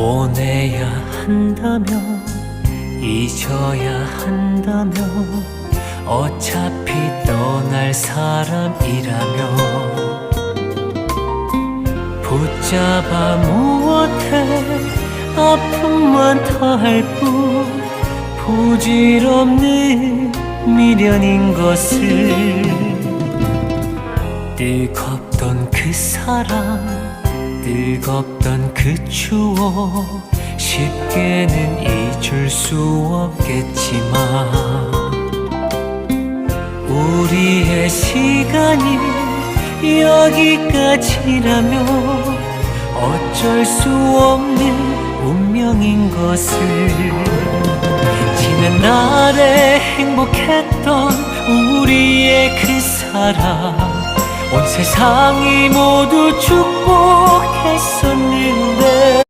보내야 한다며 잊어야 한다며 어차피 떠날 사람이라며 붙잡아 무엇해 아픔만 더할 뿐 부질없는 미련인 것을. 뜨겁던 그 사랑 뜨겁던 그 추억 쉽게는 잊을 수 없겠지만 우리의 시간이 여기까지라면 어쩔 수 없는 운명인 것을 지난 날에 행복했던 우리의 그 사랑 온 세상이 모두 축복했었는데